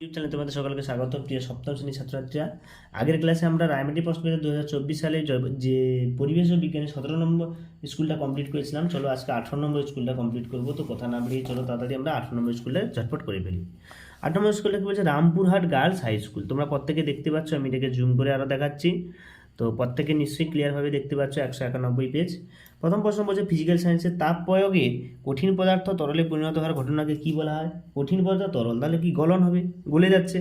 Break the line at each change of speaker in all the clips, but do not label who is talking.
YouTube channel তোমাদের সকলকে স্বাগত প্রিয় সপ্তম শ্রেণির ছাত্রছাত্রীরা, আগের ক্লাসে আমরা রায়মাটি পেতে দু হাজার চব্বিশ সালে যে পরিবেশ ও বিজ্ঞানের সতেরো নম্বর স্কুলটা কমপ্লিট করেছিলাম, চলো আজকে আঠারো নম্বর স্কুলটা কমপ্লিট করব। তো কথা না বেরিয়ে চলো তাড়াতাড়ি আমরা আঠারো নম্বর স্কুলে ঝটপট করে ফেলি। আট নম্বর স্কুলটা কি বলছে? রামপুরহাট গার্লস হাই স্কুল তোমরা প্রত্যেকে দেখতে পাচ্ছ, আমি এটাকে জুম করে আরও দেখাচ্ছি। তো প্রত্যেকে নিশ্চয়ই ক্লিয়ারভাবে দেখতে পাচ্ছ, একশো একানব্বই পেজ প্রথম প্রশ্ন বলছে ফিজিক্যাল সায়েন্সের তাপ প্রয়োগে কঠিন পদার্থ তরলে পরিণত হওয়ার ঘটনাকে কি বলা হয়? কঠিন পদার্থ তরল, তাহলে কি গলন হবে? গলে যাচ্ছে।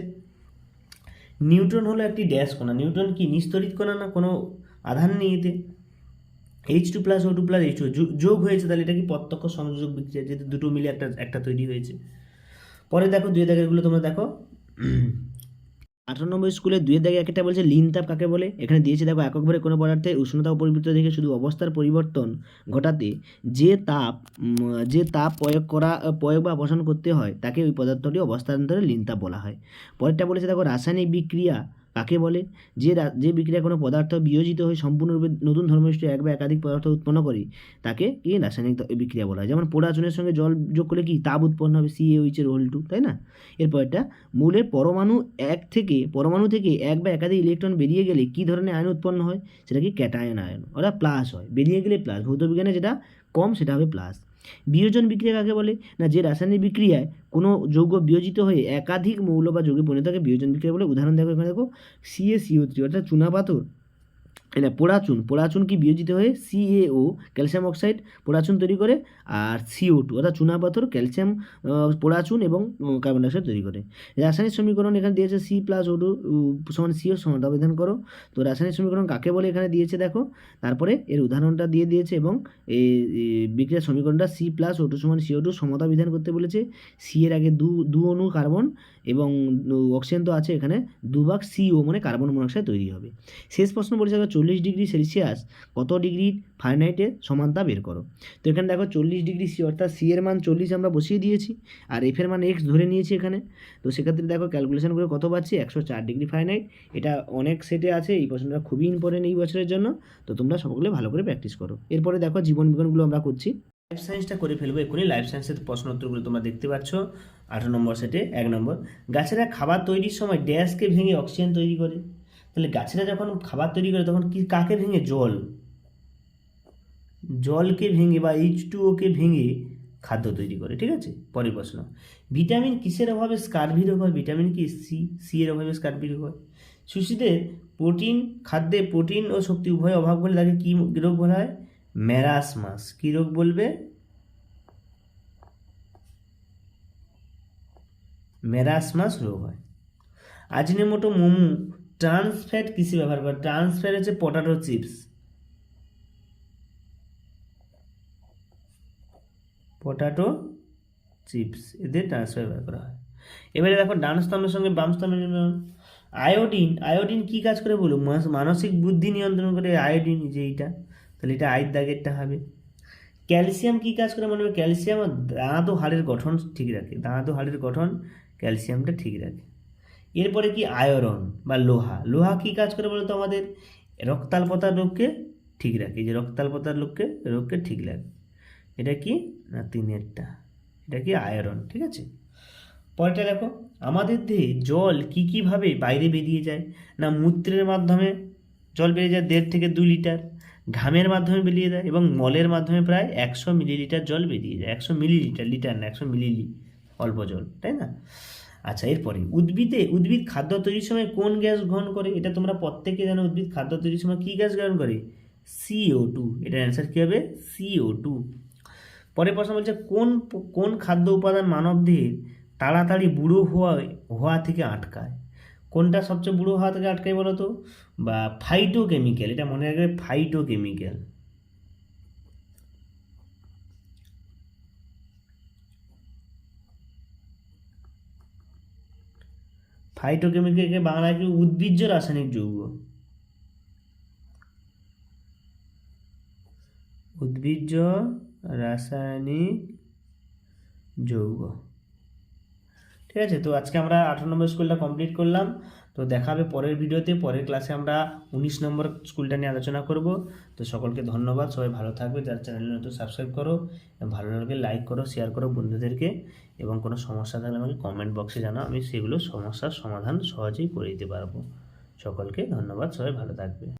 নিউট্রন হলো একটি ড্যাশ কণা। নিউট্রন কি নিস্তরিত কণা না কোনো আধান নেই এতে? H two plus O two plus H two যোগ হয়েছে, তাহলে এটা কি প্রত্যক্ষ সংযোগ বিক্রিয়া? যেহেতু দুটো মিলে একটা একটা তৈরি হয়েছে। পরে দেখো, দুই দাগেরগুলো তোমরা দেখো। আঠারো নম্বর স্কুলে দুয়ের দাগে একটা বলছে লিন তাপ কাকে বলে? এখানে দিয়েছে দেখো এককভাবে কোনো পদার্থের উষ্ণতা পরিবর্তন দেখে শুধু অবস্থার পরিবর্তন ঘটাতে যে তাপ যে তাপ প্রয়োগ করা, প্রয়োগ বা অপসারণ করতে হয়, তাকে ওই পদার্থটি অবস্থান্তরে লিনতাপ বলা হয়। পরেরটা বলেছে দেখো, রাসায়নিক বিক্রিয়া কাকে বলে? যে যে বিক্রিয়া কোনো পদার্থ বিয়োজিত হয়ে সম্পূর্ণরূপে নতুন ধর্মনিষ্ঠ এক বা একাধিক পদার্থ উৎপন্ন করে, তাকে কি? রাসায়নিক বিক্রিয়া বলা হয়। যেমন পোড়া চুনের সঙ্গে জল যোগ করলে কি? তাপ উৎপন্ন হবে সি এইচ এর হোল টু তাই না? এরপরটা মূলের পরমাণু এক থেকে, পরমাণু থেকে এক বা একাধিক ইলেকট্রন বেরিয়ে গেলে কি ধরনের আয়ন উৎপন্ন হয়? সেটা কি ক্যাটায়ন আয়ন অর্থাৎ প্লাস হয়। বেরিয়ে গেলে প্লাস ভৌতবিজ্ঞানে যেটা কম, সেটা হবে প্লাস বিয়োজন বিক্রিয়া কাকে বলে? না, যে রাসায়নিক বিক্রিয়ায় কোনো যৌগ বিয়োজিত হয়ে একাধিক মৌল বা যৌগে পরিণত থাকে, বিয়োজন বিক্রিয়া বলে উদাহরণ দেখো এখানে দেখো সিএসিও থ্রি অর্থাৎ চুনাপাথর এটা পোড়াচুন পোড়াচুন কি বিয়োজিত হয়ে সিএও ক্যালসিয়াম অক্সাইড পোড়াচুন তৈরি করে আর সিও টু অর্থাৎ চুনা পাথর ক্যালসিয়াম পোড়াচুন এবং কার্বন ডাইঅক্সাইড তৈরি করে। রাসায়নিক সমীকরণ এখানে দিয়েছে সি প্লাস ও টু সমান সিও সমানতা বিধান করো। তো রাসায়নিক সমীকরণ কাকে বলে এখানে দিয়েছে দেখো? তারপরে এর উদাহরণটা দিয়ে দিয়েছে এবং এই বিক্রিয়ার সমীকরণটা সি প্লাস ও টু সমান সিও টু সমতা বিধান করতে বলেছে। সি এর আগে দু দু অণু কার্বন এবং অক্সিজেন তো আছে এখানে। দুভাগ সিও মানে কার্বন মনোক্সাইড তৈরি হবে। শেষ প্রশ্ন বলেছে দেখো চল্লিশ ডিগ্রি সেলসিয়াস, কত ডিগ্রি ফারেনহাইটের সমানতা বের করো? তো এখানে দেখো চল্লিশ ডিগ্রি সি অর্থাৎ সি এর মান চল্লিশ আমরা বসিয়ে দিয়েছি, আর এফ এর মান এক্স ধরে নিয়েছি এখানে। তো সেক্ষেত্রে দেখো ক্যালকুলেশন করে কত পাচ্ছি? একশো চার ডিগ্রি ফারেনহাইট এটা অনেক সেটে আছে, এই প্রশ্নটা খুবই ইম্পর্টেন্ট এই বছরের জন্য। তো তোমরা সকলে ভালো করে প্র্যাকটিস করো। এরপরে দেখো জীবন বিজ্ঞানগুলো আমরা করছি। লাইফ সায়েন্সটা করে ফেলব এক্ষুনি। লাইফ সায়েন্সের প্রশ্ন উত্তরগুলো তোমরা দেখতে পাচ্ছ, আঠারো নম্বর সেটে এক নম্বর। গাছেরা খাবার তৈরির সময় ড্যাশকে ভেঙে অক্সিজেন তৈরি করে। তাহলে গাছেরা যখন খাবার তৈরি করে, তখন কি কাকে ভেঙে? জল। জলকে ভেঙে বা এইচ টু ওকে ভেঙে খাদ্য তৈরি করে, ঠিক আছে? পরের প্রশ্ন। ভিটামিন কিসের অভাবে স্কার্ভি রোগ হয়? ভিটামিন কি? সি সি এর অভাবে স্কার্ভি রোগ হয়। শিশুদের প্রোটিন, খাদ্যে প্রোটিন ও শক্তি উভয় অভাব বলে তাকে কী রোগ বলা হয়? ম্যারাসমাস কী রোগ বলবে? ম্যারাসমাস রোগ হয়। আজিনেমোটো মোমো ট্রান্সফ্যাট কিসে ব্যবহার করে? ট্রান্সফ্যাট হচ্ছে পটাটো চিপস। পটাটো চিপস এদের ট্রান্সফার ব্যবহার করা হয়। এবারে দেখো, ডান স্তম্ভের সঙ্গে বাম স্তম্ভের আয়োডিন আয়োডিন কি কাজ করে বলো মানসিক বুদ্ধি নিয়ন্ত্রণ করে আয়োডিন যে এইটা, তাহলে এটা আয়ের দাগেরটা হবে। ক্যালসিয়াম কি কাজ করে মনে হবে? ক্যালসিয়াম দাঁত ও হাড়ের গঠন ঠিক রাখে। দাঁত ও হাড়ের গঠন ক্যালসিয়ামটা ঠিক রাখে। এরপরে কি আয়রন বা লোহা? লোহা কি কাজ করে বলতো আমাদের? রক্তাল্পতার রোগকে ঠিক রাখে। যে রক্তাল্পতার লোককে রোগকে ঠিক রাখে। এটা কি? না, তিনেরটা। এটা কি? আয়রন, ঠিক আছে? পরেরটা দেখো, আমাদের দেহে জল কি কীভাবে বাইরে বেরিয়ে যায়? না, মূত্রের মাধ্যমে জল বেরিয়ে যায়, দেড় থেকে দুই লিটার। ঘামের মাধ্যমে বেরিয়ে যায় এবং মলের মাধ্যমে প্রায় একশো মিলিলিটার জল বেরিয়ে যায়। একশো মিলিলিটার, লিটার না, একশো মিলিলি অল্প জল, তাই না? আচ্ছা এরপরে, উদ্ভিদে, উদ্ভিদ খাদ্য তৈরির সময় কোন গ্যাস গ্রহণ করে? এটা তোমরা প্রত্যেকে জানো, উদ্ভিদ খাদ্য তৈরির সময় কী গ্যাস গ্রহণ করে? সিও টু এটার অ্যান্সার কী হবে? সিও টু পরের প্রশ্ন বলছে, কোন কোন খাদ্য উপাদান মানবদেহের তাড়াতাড়ি বুড়ো হওয়া হওয়া থেকে আটকায়? কোনটা সবচেয়ে বুড়ো হওয়া থেকে আটকায় বলো তো? বা ফাইটো কেমিক্যাল এটা মনে রাখবে ফাইটো কেমিক্যাল ফাইটো কেমিক্যালকে বাংলায় কি উদ্ভিজ্জ রাসায়নিক যৌগ? উদ্ভিজ্জ রাসায়নিক যৌগ। ঠিক আছে? তো আজকে আমরা আঠারো নম্বর স্কুলটা কমপ্লিট করলাম। তো দেখা হবে পরের ভিডিওতে। পরের ক্লাসে আমরা উনিশ নম্বর স্কুলটা নিয়ে আলোচনা করব। তো সকলকে ধন্যবাদ। সবাই ভালো থাকবে। যার চ্যানেল নতুন সাবস্ক্রাইব করো, এবং ভালো লাগলে লাইক করো শেয়ার করো বন্ধুদেরকে। এবং কোনো সমস্যা থাকলে আমাকে কমেন্ট বক্সে জানাও। আমি সেগুলো সমস্যার সমাধান সহজেই করে দিতে পারব। সকলকে ধন্যবাদ। সবাই ভালো থাকবে।